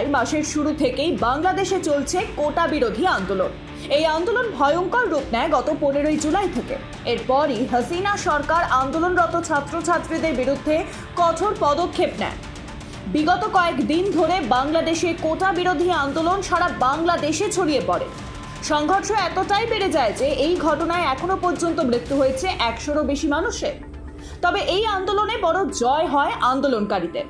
জুলাই মাসের শুরু থেকেই বাংলাদেশে চলছে কোটা বিরোধী আন্দোলন। এই আন্দোলন ভয়ঙ্কর রূপ নেয় গত পনেরোই জুলাই থেকে। এরপরই হাসিনা সরকার আন্দোলনরত ছাত্রছাত্রীদের বিরুদ্ধে কঠোর পদক্ষেপ নেয়। বিগত কয়েকদিন ধরে বাংলাদেশে কোটা বিরোধী আন্দোলন সারা বাংলাদেশে ছড়িয়ে পড়ে। সংঘর্ষ এতটাই বেড়ে যায় যে এই ঘটনায় এখনও পর্যন্ত মৃত্যু হয়েছে একশোরও বেশি মানুষের। তবে এই আন্দোলনে বড় জয় হয় আন্দোলনকারীদের।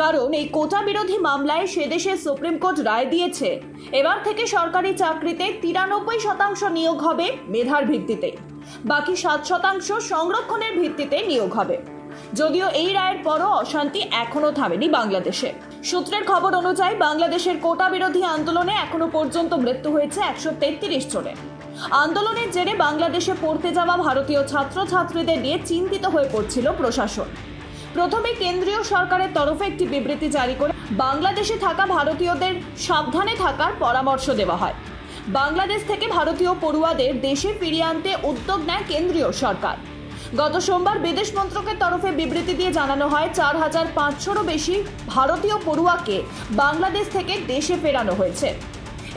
কারণ এই কোটা বিরোধী মামলায় সেদেশে সুপ্রিম কোর্ট রায় দিয়েছে। এবার থেকে সরকারি চাকরিতে তিরানব্বই শতাংশ নিয়োগ হবে মেধার ভিত্তিতে বাকি সাত শতাংশ সংরক্ষণের ভিত্তিতে নিয়োগ হবে। যদিও এই রায়ের পরও অশান্তি এখনও থামেনি বাংলাদেশে। সূত্রের খবর অনুযায়ী বাংলাদেশের কোটা বিরোধী আন্দোলনে এখনও পর্যন্ত মৃত্যু হয়েছে একশো তেত্রিশ জনের। আন্দোলনের জেরে বাংলাদেশে পড়তে যাওয়া ভারতীয় ছাত্রছাত্রীদের নিয়ে চিন্তিত হয়ে পড়ছিল প্রশাসন। প্রথমে কেন্দ্রীয় সরকারের তরফে একটি বিবৃতি জারি করে বাংলাদেশে থাকা ভারতীয়দের সাবধানে থাকার পরামর্শ দেওয়া হয়। বাংলাদেশ থেকে ভারতীয় পড়ুয়াদের দেশে ফিরিয়ে আনতে উদ্যোগ নেয় কেন্দ্রীয় সরকার। গত সোমবার বিদেশ মন্ত্রকের তরফে বিবৃতি দিয়ে জানানো হয়, চার হাজার পাঁচশোরও বেশি ভারতীয় পড়ুয়াকে বাংলাদেশ থেকে দেশে ফেরানো হয়েছে।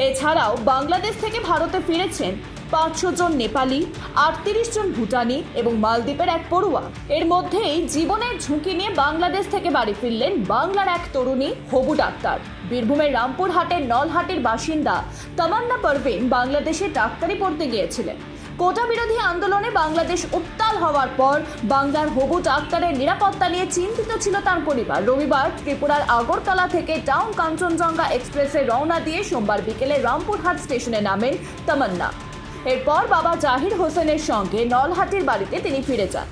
এছাড়াও বাংলাদেশ থেকে ভারতে ফিরেছেন পাঁচশো জন নেপালি, আটত্রিশ জন ভুটানি এবং মালদ্বীপের এক পড়ুয়া। এর মধ্যেই জীবনের ঝুঁকি নিয়ে বাংলাদেশ থেকে বাড়ি ফিরলেন বাংলার এক তরুণী, হবু ডাক্তার। বীরভূমের রামপুরহাটের নলহাটের বাসিন্দা তামান্না পারভিন বাংলাদেশে ডাক্তারি পড়তে গিয়েছিলেন। কোটা বিরোধী আন্দোলনে বাংলাদেশ উত্তাল হওয়ার পর বাংলার হবু ডাক্তারের নিরাপত্তা নিয়ে চিন্তিত ছিল তার পরিবার। রবিবার ত্রিপুরার আগরতলা থেকে টাউন কাঞ্চনজঙ্ঘা এক্সপ্রেসে রওনা দিয়ে সোমবার বিকেলে রামপুরহাট স্টেশনে নামেন তামান্না। এরপর বাবা জাহির হোসেনের সঙ্গে নলহাটির বাড়িতে তিনি ফিরে যান।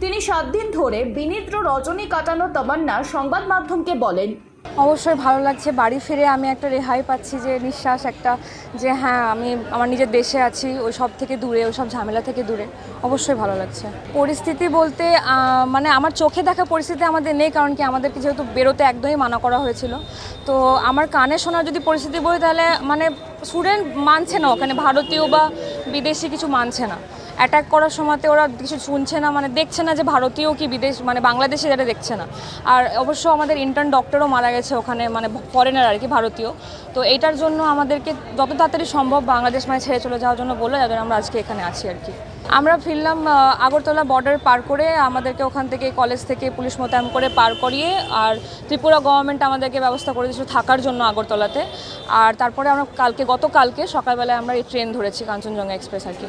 তিনি সাত দিন ধরে বিনিদ্র রজনী কাটানো তমান্না সংবাদ মাধ্যমকে বলেন অবশ্যই ভালো লাগছে। বাড়ি ফিরে আমি একটা রেহাই পাচ্ছি যে নিঃশ্বাস, একটা যে হ্যাঁ আমি আমার নিজের দেশে আছি ওই সব থেকে দূরে ওই সব ঝামেলা থেকে দূরে। অবশ্যই ভালো লাগছে। পরিস্থিতি বলতে মানে আমার চোখে দেখা পরিস্থিতি আমাদের নেই, কারণ কি আমাদেরকে যেহেতু বেরোতে একদমই মানা করা হয়েছিল। তো আমার কানে শোনার যদি পরিস্থিতি বলি, তাহলে মানে স্টুডেন্ট মানছে না ওখানে, ভারতীয় বা বিদেশি কিছু মানছে না। অ্যাটাক করার সময়তে ওরা কিছু শুনছে না মানে দেখছে না যে ভারতীয় কি বিদেশ মানে বাংলাদেশে যারা দেখছে না। আর অবশ্য আমাদের ইন্টার্ন ডক্টরও মারা গেছে ওখানে মানে ফরেনার আর কি, ভারতীয়। তো এইটার জন্য আমাদেরকে যত তাড়াতাড়ি সম্ভব বাংলাদেশ মানে ছেড়ে চলে যাওয়ার জন্য বলল যাদের আমরা আজকে এখানে আছি আর কি। আমরা ফিরলাম আগরতলা বর্ডার পার করে আমাদেরকে ওখান থেকে কলেজ থেকে পুলিশ মোতায়েন করে পার করিয়ে, আর ত্রিপুরা গভর্নমেন্ট আমাদেরকে ব্যবস্থা করে দিয়েছিল থাকার জন্য আগরতলাতে। আর তারপরে আমরা কালকে, গতকালকে সকালবেলায় আমরা এই ট্রেন ধরেছি কাঞ্চনজঙ্ঘা এক্সপ্রেস আর কি।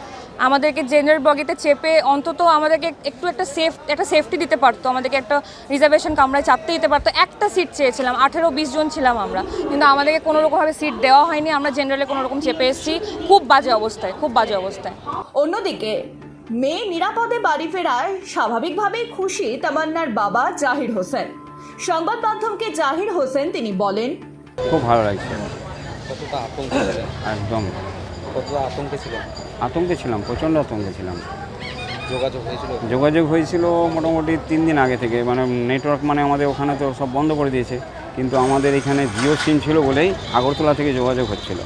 আমাদেরকে জেনারেল বগিতে চেপে অন্তত আমাদেরকে একটু একটা সেফ একটা সেফটি দিতে পারতো। আমাদেরকে একটা রিজার্ভেশন কামরায় চাপতে দিতে পারতো। একটা সিট চেয়েছিলাম আঠেরো বিশ জন ছিলাম আমরা। কিন্তু আমাদেরকে কোনো রকমভাবে সিট দেওয়া হয়নি। আমরা জেনারেলে কোনো রকম চেপে এসেছি। খুব বাজে অবস্থায় খুব বাজে অবস্থায়। অন্যদিকে মেয়ে নিরাপদে বাড়ি ফেরায় স্বাভাবিকভাবেই খুশি তামান্নার বাবা জাহির হোসেন। সংবাদ মাধ্যমকে জাহির হোসেন তিনি বলেন খুব ভালো লাগছে। একদম। কতটা আতঙ্কে ছিলেন? আতঙ্কে ছিলাম প্রচণ্ড আতঙ্কে ছিলাম। যোগাযোগ হয়েছিল? যোগাযোগ হয়েছিল মোটামুটি তিন দিন আগে থেকে মানে নেটওয়ার্ক মানে আমাদের ওখানে তো সব বন্ধ করে দিয়েছে কিন্তু আমাদের এখানে জিও সিম ছিল বলেই আগরতলা থেকে যোগাযোগ হচ্ছিল।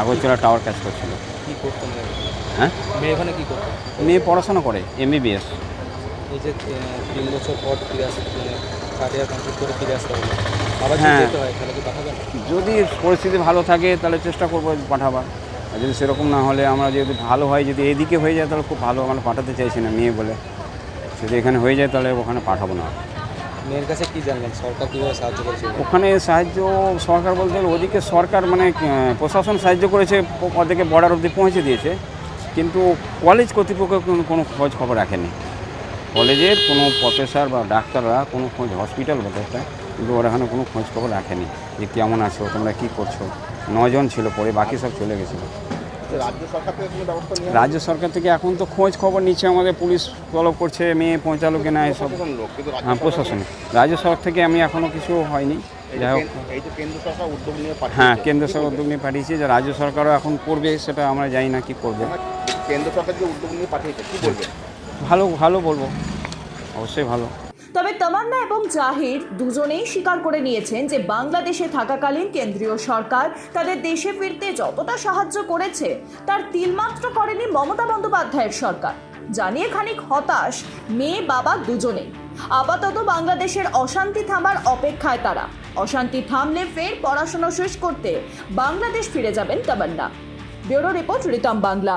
আগরতলা টাওয়ার কাজ করছিল। কি করতেন? হ্যাঁ? মেয়ে ওখানে কি করতেন মেয়ে পড়াশোনা করে এমবিবিএস। এই যে তিন বছর পর ফিরে আসতে মানে থার্ড ইয়ার কমপ্লিট করে ফিরে আসতে হবে। আবার হ্যাঁ। যেতে হয় তাহলে কি পাঠাবেন? যদি পরিস্থিতি ভালো থাকে তাহলে চেষ্টা করব পাঠাবার। আর যদি সেরকম না হলে আমরা যদি ভালো হয় যদি এদিকে হয়ে যায় তাহলে খুব ভালো আমরা পাঠাতে চাইছি না মেয়ে বলে। যদি এখানে হয়ে যায় তাহলে ওখানে পাঠাবো না। মেয়ের কাছে কী জানলেন? সরকার কীভাবে সাহায্য করেছে? ওখানে সাহায্য সরকার বলতে ওদিকে সরকার মানে প্রশাসন সাহায্য করেছে ওদেরকে বর্ডার অবধি পৌঁছে দিয়েছে। কিন্তু কলেজ কর্তৃপক্ষ কোনো কোনো খোঁজ খবর রাখেনি। কলেজের কোনো প্রফেসর বা ডাক্তাররা কোনো খোঁজ হসপিটাল বলতে কিন্তু ওরা এখানে কোনো খোঁজ খবর রাখেনি যে কেমন আছো তোমরা কী করছ। নজন ছিল পরে বাকি সব চলে গেছিল। রাজ্য সরকার থেকে এখন তো খোঁজ খবর নিচ্ছে আমাদের পুলিশ তলব করছে মেয়ে পৌঁছালো কিনা এসব। হ্যাঁ প্রশাসন। রাজ্য সরকার থেকে আমি এখনও কিছু হয়নি। যাই হোক। হ্যাঁ কেন্দ্র সরকার উদ্যোগ নিয়ে পাঠিয়েছে। যে রাজ্য সরকারও এখন করবে সেটা আমরা জানি না কি করবে। কেন্দ্র সরকার যে উদ্যোগ নিয়ে পাঠিয়েছে কি বলবেন? ভালো ভালো বলব। অবশ্যই ভালো। তবে তামান্না এবং জাহির দুজনেই স্বীকার করে নিয়েছেন যে বাংলাদেশে থাকাকালীন কেন্দ্রীয় সরকার তাদের দেশে ফিরতে যতটা সাহায্য করেছে, তার তিলমাত্র করেনি মমতা বন্দ্যোপাধ্যায়ের সরকার। জানিয়ে খানিক হতাশ মেয়ে বাবা দুজনেই। আপাতত বাংলাদেশের অশান্তি থামার অপেক্ষায় তারা। অশান্তি থামলে ফের পড়াশোনা শেষ করতে বাংলাদেশ ফিরে যাবেন তামান্না। Bureau report Ritam Bangla.